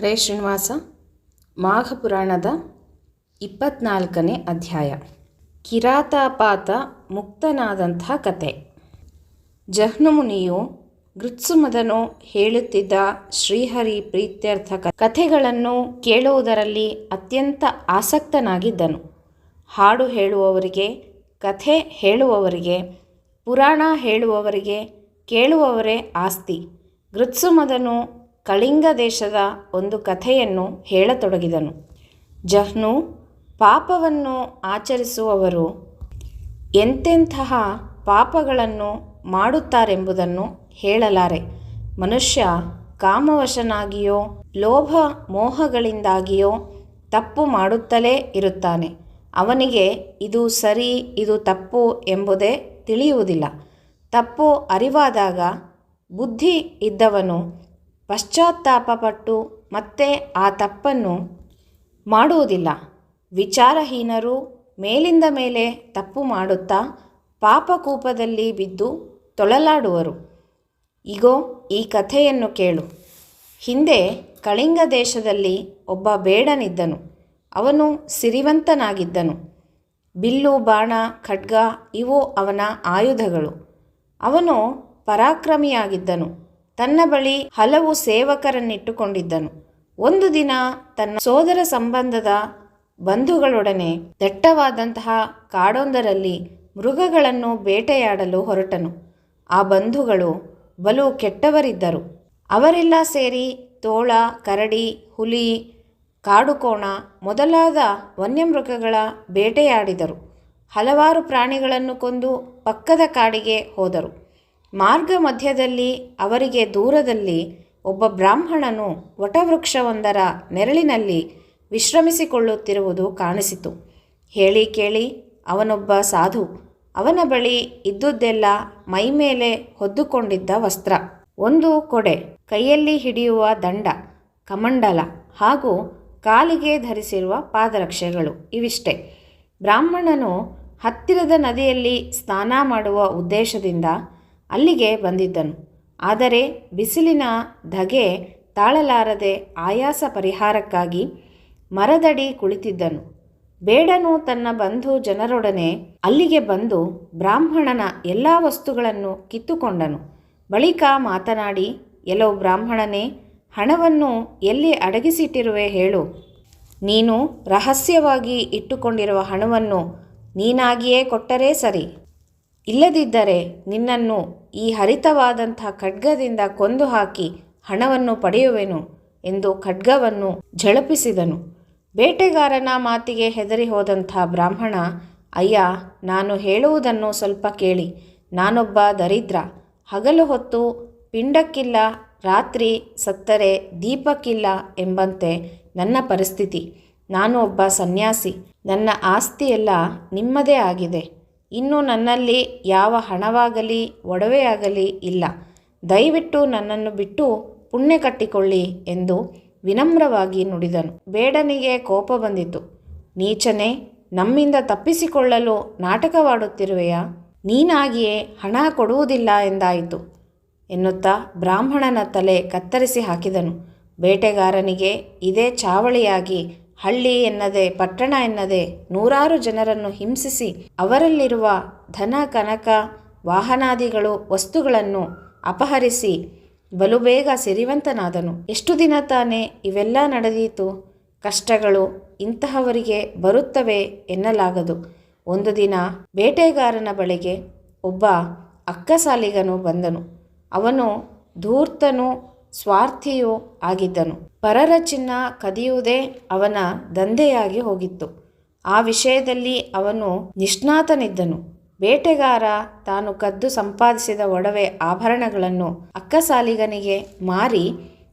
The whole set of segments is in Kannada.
ಹರೇ ಶ್ರೀನಿವಾಸ, ಮಾಘಪುರಾಣದ ಇಪ್ಪತ್ನಾಲ್ಕನೇ ಅಧ್ಯಾಯ. ಕಿರಾತಾಪಾತ ಮುಕ್ತನಾದಂಥ ಕತೆ. ಜಹ್ನುಮುನಿಯು ಗೃತ್ಸುಮದನು ಹೇಳುತ್ತಿದ್ದ ಶ್ರೀಹರಿ ಪ್ರೀತ್ಯರ್ಥ ಕಥೆಗಳನ್ನು ಕೇಳುವುದರಲ್ಲಿ ಅತ್ಯಂತ ಆಸಕ್ತನಾಗಿದ್ದನು. ಹಾಡು ಹೇಳುವವರಿಗೆ, ಕಥೆ ಹೇಳುವವರಿಗೆ, ಪುರಾಣ ಹೇಳುವವರಿಗೆ ಕೇಳುವವರೇ ಆಸ್ತಿ. ಗೃತ್ಸುಮದನು ಕಳಿಂಗ ದೇಶದ ಒಂದು ಕಥೆಯನ್ನು ಹೇಳತೊಡಗಿದನು. ಜಹ್ನು ಪಾಪವನ್ನು ಆಚರಿಸುವವರು ಎಂತೆಂತಹ ಪಾಪಗಳನ್ನು ಮಾಡುತ್ತಾರೆಂಬುದನ್ನು ಹೇಳಲಾರೆ. ಮನುಷ್ಯ ಕಾಮವಶನಾಗಿಯೋ, ಲೋಭ ಮೋಹಗಳಿಂದಾಗಿಯೋ ತಪ್ಪು ಮಾಡುತ್ತಲೇ ಇರುತ್ತಾನೆ. ಅವನಿಗೆ ಇದು ಸರಿ, ಇದು ತಪ್ಪು ಎಂಬುದೇ ತಿಳಿಯುವುದಿಲ್ಲ. ತಪ್ಪು ಅರಿವಾದಾಗ ಬುದ್ಧಿ ಇದ್ದವನು ಪಶ್ಚಾತ್ತಾಪಪಟ್ಟು ಮತ್ತೆ ಆ ತಪ್ಪನ್ನು ಮಾಡುವುದಿಲ್ಲ. ವಿಚಾರಹೀನರು ಮೇಲಿಂದ ಮೇಲೆ ತಪ್ಪು ಮಾಡುತ್ತಾ ಪಾಪಕೂಪದಲ್ಲಿ ಬಿದ್ದು ತೊಳಲಾಡುವರು. ಇಗೋ, ಈ ಕಥೆಯನ್ನು ಕೇಳು. ಹಿಂದೆ ಕಳಿಂಗ ದೇಶದಲ್ಲಿ ಒಬ್ಬ ಬೇಡನಿದ್ದನು. ಅವನು ಸಿರಿವಂತನಾಗಿದ್ದನು. ಬಿಲ್ಲು, ಬಾಣ, ಖಡ್ಗ ಇವು ಅವನ ಆಯುಧಗಳು. ಅವನು ಪರಾಕ್ರಮಿಯಾಗಿದ್ದನು. ತನ್ನ ಬಳಿ ಹಲವು ಸೇವಕರನ್ನಿಟ್ಟುಕೊಂಡಿದ್ದನು. ಒಂದು ದಿನ ತನ್ನ ಸೋದರ ಸಂಬಂಧದ ಬಂಧುಗಳೊಡನೆ ದಟ್ಟವಾದಂತಹ ಕಾಡೊಂದರಲ್ಲಿ ಮೃಗಗಳನ್ನು ಬೇಟೆಯಾಡಲು ಹೊರಟನು. ಆ ಬಂಧುಗಳು ಬಲು ಕೆಟ್ಟವರಿದ್ದರು. ಅವರೆಲ್ಲ ಸೇರಿ ತೋಳ, ಕರಡಿ, ಹುಲಿ, ಕಾಡುಕೋಣ ಮೊದಲಾದ ವನ್ಯಮೃಗಗಳ ಬೇಟೆಯಾಡಿದರು. ಹಲವಾರು ಪ್ರಾಣಿಗಳನ್ನು ಕೊಂದು ಪಕ್ಕದ ಕಾಡಿಗೆ ಹೋದರು. ಮಾರ್ಗ ಮಧ್ಯದಲ್ಲಿ, ಅವರಿಗೆ ದೂರದಲ್ಲಿ ಒಬ್ಬ ಬ್ರಾಹ್ಮಣನು ವಟವೃಕ್ಷವೊಂದರ ನೆರಳಿನಲ್ಲಿ ವಿಶ್ರಮಿಸಿಕೊಳ್ಳುತ್ತಿರುವುದು ಕಾಣಿಸಿತು. ಹೇಳಿ ಕೇಳಿ, ಅವನೊಬ್ಬ ಸಾಧು, ಅವನ ಬಳಿ ಇದ್ದುದೆಲ್ಲ ಮೈಮೇಲೆ ಹೊದ್ದುಕೊಂಡಿದ್ದ ವಸ್ತ್ರ, ಒಂದು ಕೊಡೆ, ಕೈಯಲ್ಲಿ ಹಿಡಿಯುವ ದಂಡ, ಕಮಂಡಲ ಹಾಗೂ ಕಾಲಿಗೆ ಧರಿಸಿರುವ ಪಾದರಕ್ಷೆಗಳು ಇವಿಷ್ಟೇ. ಬ್ರಾಹ್ಮಣನು ಹತ್ತಿರದ ನದಿಯಲ್ಲಿ ಸ್ನಾನ ಮಾಡುವ ಉದ್ದೇಶದಿಂದ ಅಲ್ಲಿಗೆ ಬಂದಿದ್ದನು. ಆದರೆ ಬಿಸಿಲಿನ ಧಗೆ ತಾಳಲಾರದೆ ಆಯಾಸ ಪರಿಹಾರಕ್ಕಾಗಿ ಮರದಡಿ ಕುಳಿತಿದ್ದನು. ಬೇಡನು ತನ್ನ ಬಂಧು ಜನರೊಡನೆ ಅಲ್ಲಿಗೆ ಬಂದು ಬ್ರಾಹ್ಮಣನ ಎಲ್ಲ ವಸ್ತುಗಳನ್ನು ಕಿತ್ತುಕೊಂಡನು. ಬಳಿಕ ಮಾತನಾಡಿ, ಎಲ್ಲೋ ಬ್ರಾಹ್ಮಣನೇ, ಹಣವನ್ನು ಎಲ್ಲಿ ಅಡಗಿಸಿಟ್ಟಿರುವೆ ಹೇಳು. ನೀನು ರಹಸ್ಯವಾಗಿ ಇಟ್ಟುಕೊಂಡಿರುವ ಹಣವನ್ನು ನೀನಾಗಿಯೇ ಕೊಟ್ಟರೆ ಸರಿ. ಇಲ್ಲದಿದ್ದರೆ ನಿನ್ನನ್ನು ಈ ಹರಿತವಾದಂಥ ಖಡ್ಗದಿಂದ ಕೊಂದು ಹಾಕಿ ಹಣವನ್ನು ಪಡೆಯುವೆನು ಎಂದು ಖಡ್ಗವನ್ನು ಝಳಪಿಸಿದನು. ಬೇಟೆಗಾರನ ಮಾತಿಗೆ ಹೆದರಿ ಹೋದಂಥ ಬ್ರಾಹ್ಮಣ, ಅಯ್ಯ, ನಾನು ಹೇಳುವುದನ್ನು ಸ್ವಲ್ಪ ಕೇಳಿ. ನಾನೊಬ್ಬ ದರಿದ್ರ. ಹಗಲು ಹೊತ್ತು ಪಿಂಡಕ್ಕಿಲ್ಲ, ರಾತ್ರಿ ಸತ್ತರೆ ದೀಪಕ್ಕಿಲ್ಲ ಎಂಬಂತೆ ನನ್ನ ಪರಿಸ್ಥಿತಿ. ನಾನು ಒಬ್ಬ ಸನ್ಯಾಸಿ. ನನ್ನ ಆಸ್ತಿಯೆಲ್ಲ ನಿಮ್ಮದೇ ಆಗಿದೆ. ಇನ್ನು ನನ್ನಲ್ಲಿ ಯಾವ ಹಣವಾಗಲಿ, ಒಡವೆಯಾಗಲಿ ಇಲ್ಲ. ದಯವಿಟ್ಟು ನನ್ನನ್ನು ಬಿಟ್ಟು ಪುಣ್ಯ ಕಟ್ಟಿಕೊಳ್ಳಿ ಎಂದು ವಿನಮ್ರವಾಗಿ ನುಡಿದನು. ಬೇಡನಿಗೆ ಕೋಪ ಬಂದಿತು. ನೀಚನೆ, ನಮ್ಮಿಂದ ತಪ್ಪಿಸಿಕೊಳ್ಳಲು ನಾಟಕವಾಡುತ್ತಿರುವೆಯಾ? ನೀನಾಗಿಯೇ ಹಣ ಕೊಡುವುದಿಲ್ಲ ಎಂದಾಯಿತು ಎನ್ನುತ್ತಾ ಬ್ರಾಹ್ಮಣನ ತಲೆ ಕತ್ತರಿಸಿ ಹಾಕಿದನು. ಬೇಟೆಗಾರನಿಗೆ ಇದೇ ಚಾವಳಿಯಾಗಿ ಹಳ್ಳಿ ಎನ್ನದೆ, ಪಟ್ಟಣ ಎನ್ನದೆ ನೂರಾರು ಜನರನ್ನು ಹಿಂಸಿಸಿ ಅವರಲ್ಲಿರುವ ಧನ, ಕನಕ, ವಾಹನಾದಿಗಳು, ವಸ್ತುಗಳನ್ನು ಅಪಹರಿಸಿ ಬಲು ಬೇಗ ಸಿರಿವಂತನಾದನು. ಎಷ್ಟು ದಿನ ತಾನೇ ಇವೆಲ್ಲ ನಡೆದೀತು? ಕಷ್ಟಗಳು ಇಂತಹವರಿಗೆ ಬರುತ್ತವೆ ಎನ್ನಲಾಗದು. ಒಂದು ದಿನ ಬೇಟೆಗಾರನ ಬಳಿಗೆ ಒಬ್ಬ ಅಕ್ಕಸಾಲಿಗನು ಬಂದನು. ಅವನು ಧೂರ್ತನೂ ಸ್ವಾರ್ಥಿಯೂ ಆಗಿದ್ದನು. ಪರರ ಚಿನ್ನ ಕದಿಯುವುದೇ ಅವನ ದಂಧೆಯಾಗಿ ಹೋಗಿತ್ತು. ಆ ವಿಷಯದಲ್ಲಿ ಅವನು ನಿಷ್ಣಾತನಿದ್ದನು. ಬೇಟೆಗಾರ ತಾನು ಕದ್ದು ಸಂಪಾದಿಸಿದ ಒಡವೆ ಆಭರಣಗಳನ್ನು ಅಕ್ಕಸಾಲಿಗನಿಗೆ ಮಾರಿ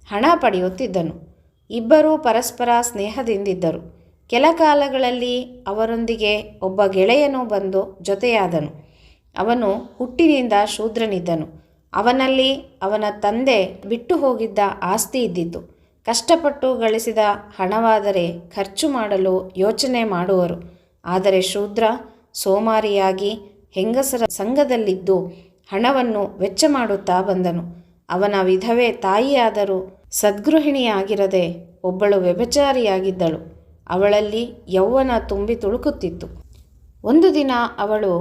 ಹಣ ಪಡೆಯುತ್ತಿದ್ದನು. ಇಬ್ಬರೂ ಪರಸ್ಪರ ಸ್ನೇಹದಿಂದಿದ್ದರು. ಕೆಲ ಕಾಲಗಳಲ್ಲಿ ಅವರೊಂದಿಗೆ ಒಬ್ಬ ಗೆಳೆಯನು ಬಂದು ಜೊತೆಯಾದನು. ಅವನು ಹುಟ್ಟಿನಿಂದ ಶೂದ್ರನಿದ್ದನು. ಅವನಲ್ಲಿ ಅವನ ತಂದೆ ಬಿಟ್ಟು ಹೋಗಿದ್ದ ಆಸ್ತಿ ಇದ್ದಿತು. ಕಷ್ಟಪಟ್ಟು ಗಳಿಸಿದ ಹಣವಾದರೆ ಖರ್ಚು ಮಾಡಲು ಯೋಚನೆ ಮಾಡುವರು. ಆದರೆ ಶೂದ್ರ, ಸೋಮಾರಿಯಾಗಿ ಹೆಂಗಸರ ಸಂಘದಲ್ಲಿದ್ದು ಹಣವನ್ನು ವೆಚ್ಚ ಮಾಡುತ್ತಾ ಬಂದನು. ಅವನ ವಿಧವೆ ತಾಯಿಯಾದರೂ ಸದ್ಗೃಹಿಣಿಯಾಗಿರದೆ ಒಬ್ಬಳು ವ್ಯಭಚಾರಿಯಾಗಿದ್ದಳು. ಅವಳಲ್ಲಿ ಯೌವನ ತುಂಬಿ ತುಳುಕುತ್ತಿತ್ತು. ಒಂದು ದಿನ ಅವಳು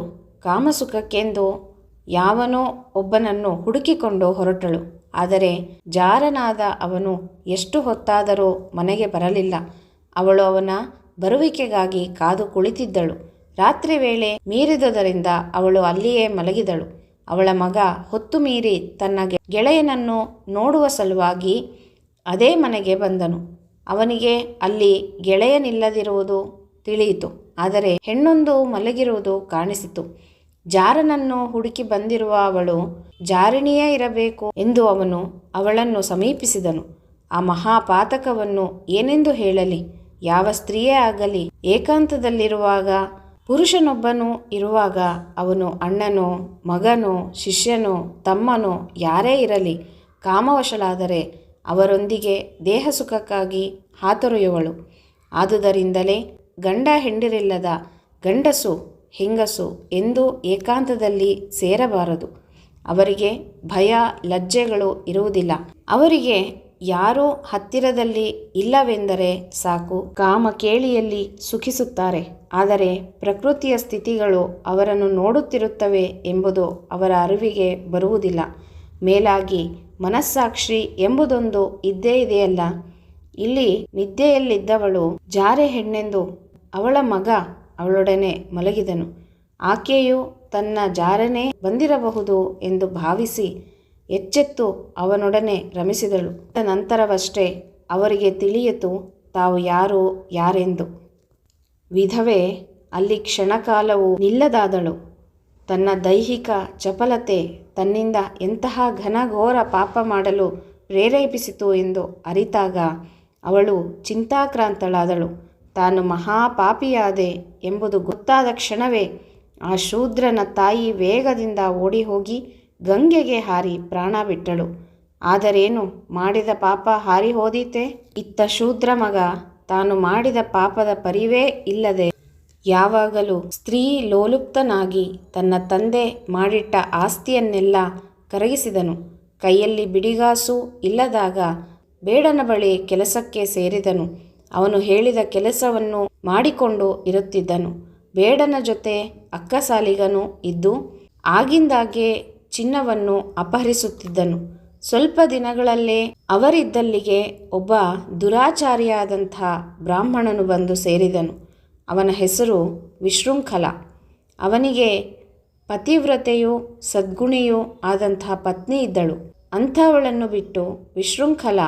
ಕಾಮಸುಖಕ್ಕೆಂದು ಯಾವನೋ ಒಬ್ಬನನ್ನು ಹುಡುಕಿಕೊಂಡು ಹೊರಟಳು. ಆದರೆ ಜಾರನಾದ ಅವನು ಎಷ್ಟು ಹೊತ್ತಾದರೂ ಮನೆಗೆ ಬರಲಿಲ್ಲ. ಅವಳು ಅವನ ಬರುವಿಕೆಗಾಗಿ ಕಾದು ಕುಳಿತಿದ್ದಳು. ರಾತ್ರಿ ವೇಳೆ ಮೀರಿದುದರಿಂದ ಅವಳು ಅಲ್ಲಿಯೇ ಮಲಗಿದಳು. ಅವಳ ಮಗ ಹೊತ್ತು ಮೀರಿ ತನ್ನ ಗೆಳೆಯನನ್ನು ನೋಡುವ ಸಲುವಾಗಿ ಅದೇ ಮನೆಗೆ ಬಂದನು. ಅವನಿಗೆ ಅಲ್ಲಿ ಗೆಳೆಯನಿಲ್ಲದಿರುವುದು ತಿಳಿಯಿತು. ಆದರೆ ಹೆಣ್ಣೊಂದು ಮಲಗಿರುವುದು ಕಾಣಿಸಿತು. ಜಾರನನ್ನು ಹುಡುಕಿ ಬಂದಿರುವ ಅವಳು ಜಾರಿಣಿಯೇ ಇರಬೇಕು ಎಂದು ಅವನು ಅವಳನ್ನು ಸಮೀಪಿಸಿದನು. ಆ ಮಹಾಪಾತಕವನ್ನು ಏನೆಂದು ಹೇಳಲಿ? ಯಾವ ಸ್ತ್ರೀಯೇ ಆಗಲಿ, ಏಕಾಂತದಲ್ಲಿರುವಾಗ, ಪುರುಷನೊಬ್ಬನು ಇರುವಾಗ ಅವನು ಅಣ್ಣನೋ, ಮಗನೋ, ಶಿಷ್ಯನೋ, ತಮ್ಮನೋ ಯಾರೇ ಇರಲಿ, ಕಾಮವಶಳಾದರೆ ಅವರೊಂದಿಗೆ ದೇಹ ಸುಖಕ್ಕಾಗಿ ಹಾತೊರೆಯುವಳು. ಆದುದರಿಂದಲೇ ಗಂಡ ಹೆಂಡಿರಿಲ್ಲದ ಗಂಡಸು ಹೆಂಗಸು ಎಂದು ಏಕಾಂತದಲ್ಲಿ ಸೇರಬಾರದು. ಅವರಿಗೆ ಭಯ, ಲಜ್ಜೆಗಳು ಇರುವುದಿಲ್ಲ. ಅವರಿಗೆ ಯಾರೋ ಹತ್ತಿರದಲ್ಲಿ ಇಲ್ಲವೆಂದರೆ ಸಾಕು. ಕಾಮ ಕೇಳಿಯಲ್ಲಿ ಸುಖಿಸುತ್ತಾರೆ. ಆದರೆ ಪ್ರಕೃತಿಯ ಸ್ಥಿತಿಗಳು ಅವರನ್ನು ನೋಡುತ್ತಿರುತ್ತವೆ ಎಂಬುದು ಅವರ ಅರಿವಿಗೆ ಬರುವುದಿಲ್ಲ. ಮೇಲಾಗಿ ಮನಸ್ಸಾಕ್ಷಿ ಎಂಬುದೊಂದು ಇದ್ದೇ ಇದೆಯಲ್ಲ. ಇಲ್ಲಿ ನಿದ್ದೆಯಲ್ಲಿದ್ದವಳು ಜಾರೆ ಹೆಣ್ಣೆಂದು ಅವಳ ಮಗ ಅವಳೊಡನೆ ಮಲಗಿದನು. ಆಕೆಯು ತನ್ನ ಜಾರನೇ ಬಂದಿರಬಹುದು ಎಂದು ಭಾವಿಸಿ ಎಚ್ಚೆತ್ತು ಅವನೊಡನೆ ರಮಿಸಿದಳು. ನಂತರವಷ್ಟೇ ಅವರಿಗೆ ತಿಳಿಯಿತು, ತಾವು ಯಾರು, ಯಾರೆಂದು. ವಿಧವೆ ಅಲ್ಲಿ ಕ್ಷಣಕಾಲವು ನಿಲ್ಲದಾದಳು. ತನ್ನ ದೈಹಿಕ ಚಪಲತೆ ತನ್ನಿಂದ ಎಂತಹ ಘನಘೋರ ಪಾಪ ಮಾಡಲು ಪ್ರೇರೇಪಿಸಿತು ಎಂದು ಅರಿತಾಗ ಅವಳು ಚಿಂತಾಕ್ರಾಂತಳಾದಳು. ತಾನು ಮಹಾಪಾಪಿಯಾದೆ ಎಂಬುದು ಗೊತ್ತಾದ ಕ್ಷಣವೇ ಆ ಶೂದ್ರನ ತಾಯಿ ವೇಗದಿಂದ ಓಡಿ ಹೋಗಿ ಗಂಗೆಗೆ ಹಾರಿ ಪ್ರಾಣ ಬಿಟ್ಟಳು. ಆದರೇನು ಮಾಡಿದ ಪಾಪ ಹಾರಿ ಹೋದೀತೆ? ಇತ್ತ ಶೂದ್ರ ಮಗ ತಾನು ಮಾಡಿದ ಪಾಪದ ಪರಿವೇ ಇಲ್ಲದೆ ಯಾವಾಗಲೂ ಸ್ತ್ರೀ ಲೋಲುಪ್ತನಾಗಿ ತನ್ನ ತಂದೆ ಮಾಡಿಟ್ಟ ಆಸ್ತಿಯನ್ನೆಲ್ಲ ಕರಗಿಸಿದನು. ಕೈಯಲ್ಲಿ ಬಿಡಿಗಾಸು ಇಲ್ಲದಾಗ ಬೇಡನ ಬಳಿ ಕೆಲಸಕ್ಕೆ ಸೇರಿದನು. ಅವನು ಹೇಳಿದ ಕೆಲಸವನ್ನು ಮಾಡಿಕೊಂಡು ಇರುತ್ತಿದ್ದನು. ಬೇಡನ ಜೊತೆ ಅಕ್ಕ ಸಾಲಿಗನು ಇದ್ದು ಆಗಿಂದಾಗೆ ಚಿನ್ನವನ್ನು ಅಪಹರಿಸುತ್ತಿದ್ದನು. ಸ್ವಲ್ಪ ದಿನಗಳಲ್ಲೇ ಅವರಿದ್ದಲ್ಲಿಗೆ ಒಬ್ಬ ದುರಾಚಾರಿಯಾದಂಥ ಬ್ರಾಹ್ಮಣನು ಬಂದು ಸೇರಿದನು. ಅವನ ಹೆಸರು ವಿಶೃಂಖಲ. ಅವನಿಗೆ ಪತಿವ್ರತೆಯೂ ಸದ್ಗುಣಿಯೂ ಆದಂಥ ಪತ್ನಿ ಇದ್ದಳು. ಅಂಥವಳನ್ನು ಬಿಟ್ಟು ವಿಶೃಂಖಲ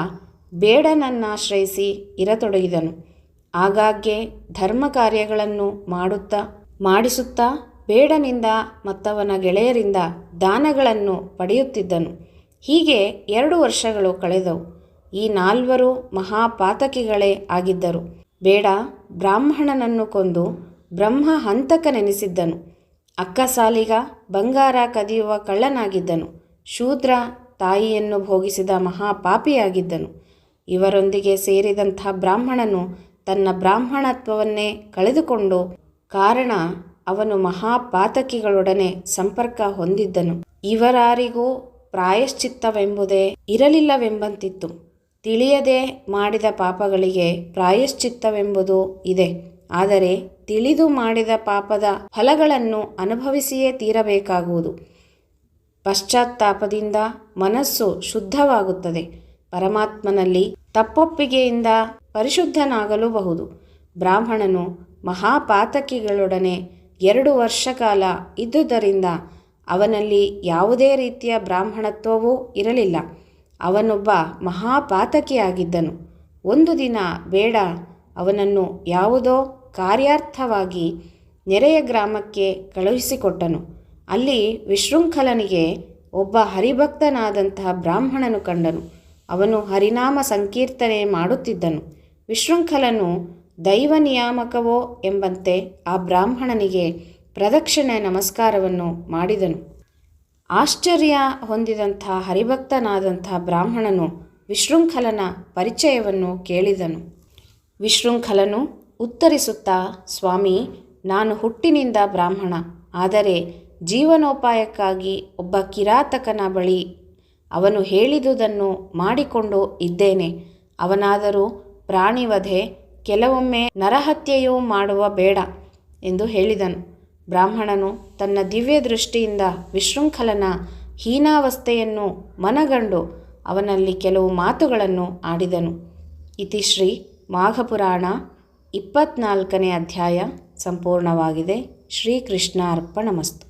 ಬೇಡನನ್ನಾಶ್ರಯಿಸಿ ಇರತೊಡಗಿದನು. ಆಗಾಗ್ಗೆ ಧರ್ಮ ಕಾರ್ಯಗಳನ್ನು ಮಾಡುತ್ತಾ, ಮಾಡಿಸುತ್ತಾ, ಬೇಡನಿಂದ ಮತ್ತವನ ಗೆಳೆಯರಿಂದ ದಾನಗಳನ್ನು ಪಡೆಯುತ್ತಿದ್ದನು. ಹೀಗೆ ಎರಡು ವರ್ಷಗಳು ಕಳೆದವು. ಈ ನಾಲ್ವರು ಮಹಾಪಾತಕಿಗಳೇ ಆಗಿದ್ದರು. ಬೇಡ, ಬ್ರಾಹ್ಮಣನನ್ನು ಕೊಂದು ಬ್ರಹ್ಮ ಹಂತಕನೆನಿಸಿದ್ದನು. ಅಕ್ಕಸಾಲಿಗ ಬಂಗಾರ ಕದಿಯುವ ಕಳ್ಳನಾಗಿದ್ದನು. ಶೂದ್ರ ತಾಯಿಯನ್ನು ಭೋಗಿಸಿದ ಮಹಾಪಾಪಿಯಾಗಿದ್ದನು. ಇವರೊಂದಿಗೆ ಸೇರಿದಂಥ ಬ್ರಾಹ್ಮಣನು ತನ್ನ ಬ್ರಾಹ್ಮಣತ್ವವನ್ನೇ ಕಳೆದುಕೊಂಡು ಕಾರಣ ಅವನು ಮಹಾಪಾತಕಿಗಳೊಡನೆ ಸಂಪರ್ಕ ಹೊಂದಿದ್ದನು. ಇವರಾರಿಗೂ ಪ್ರಾಯಶ್ಚಿತ್ತವೆಂಬುದೇ ಇರಲಿಲ್ಲವೆಂಬಂತಿತ್ತು. ತಿಳಿಯದೆ ಮಾಡಿದ ಪಾಪಗಳಿಗೆ ಪ್ರಾಯಶ್ಚಿತ್ತವೆಂಬುದು ಇದೆ. ಆದರೆ ತಿಳಿದು ಮಾಡಿದ ಪಾಪದ ಫಲಗಳನ್ನು ಅನುಭವಿಸಿಯೇ ತೀರಬೇಕಾಗುವುದು. ಪಶ್ಚಾತ್ತಾಪದಿಂದ ಮನಸ್ಸು ಶುದ್ಧವಾಗುತ್ತದೆ. ಪರಮಾತ್ಮನಲ್ಲಿ ತಪ್ಪೊಪ್ಪಿಗೆಯಿಂದ ಪರಿಶುದ್ಧನಾಗಲೂಬಹುದು. ಬ್ರಾಹ್ಮಣನು ಮಹಾಪಾತಕಿಗಳೊಡನೆ ಎರಡು ವರ್ಷ ಕಾಲ ಇದ್ದುದರಿಂದ ಅವನಲ್ಲಿ ಯಾವುದೇ ರೀತಿಯ ಬ್ರಾಹ್ಮಣತ್ವವೂ ಇರಲಿಲ್ಲ. ಅವನೊಬ್ಬ ಮಹಾಪಾತಕಿಯಾಗಿದ್ದನು. ಒಂದು ದಿನ ಬೇಡ, ಅವನನ್ನು ಯಾವುದೋ ಕಾರ್ಯಾರ್ಥವಾಗಿ ನೆರೆಯ ಗ್ರಾಮಕ್ಕೆ ಕಳುಹಿಸಿಕೊಟ್ಟನು. ಅಲ್ಲಿ ವಿಶೃಂಖಲನಿಗೆ ಒಬ್ಬ ಹರಿಭಕ್ತನಾದಂತಹ ಬ್ರಾಹ್ಮಣನು ಕಂಡನು. ಅವನು ಹರಿನಾಮ ಸಂಕೀರ್ತನೆ ಮಾಡುತ್ತಿದ್ದನು. ವಿಶೃಂಖಲನು ದೈವ ನಿಯಾಮಕವೋ ಎಂಬಂತೆ ಆ ಬ್ರಾಹ್ಮಣನಿಗೆ ಪ್ರದಕ್ಷಿಣೆ ನಮಸ್ಕಾರವನ್ನು ಮಾಡಿದನು. ಆಶ್ಚರ್ಯ ಹೊಂದಿದಂಥ ಹರಿಭಕ್ತನಾದಂಥ ಬ್ರಾಹ್ಮಣನು ವಿಶೃಂಖಲನ ಪರಿಚಯವನ್ನು ಕೇಳಿದನು. ವಿಶೃಂಖಲನು ಉತ್ತರಿಸುತ್ತಾ, ಸ್ವಾಮಿ, ನಾನು ಹುಟ್ಟಿನಿಂದ ಬ್ರಾಹ್ಮಣ, ಆದರೆ ಜೀವನೋಪಾಯಕ್ಕಾಗಿ ಒಬ್ಬ ಕಿರಾತಕನ ಬಳಿ ಅವನು ಹೇಳಿದುದನ್ನು ಮಾಡಿಕೊಂಡು ಇದ್ದೇನೆ. ಅವನಾದರೂ ಪ್ರಾಣಿವಧೆ, ಕೆಲವೊಮ್ಮೆ ನರಹತ್ಯೆಯೂ ಮಾಡುವ ಬೇಡ ಎಂದು ಹೇಳಿದನು. ಬ್ರಾಹ್ಮಣನು ತನ್ನ ದಿವ್ಯ ದೃಷ್ಟಿಯಿಂದ ವಿಶೃಂಖಲನ, ಹೀನಾವಸ್ಥೆಯನ್ನು ಮನಗಂಡು ಅವನಲ್ಲಿ ಕೆಲವು ಮಾತುಗಳನ್ನು ಆಡಿದನು. ಇತಿಶ್ರೀ ಮಾಘಪುರಾಣ ಇಪ್ಪತ್ನಾಲ್ಕನೇ ಅಧ್ಯಾಯ ಸಂಪೂರ್ಣವಾಗಿದೆ. ಶ್ರೀಕೃಷ್ಣ ಅರ್ಪಣಮಸ್ತು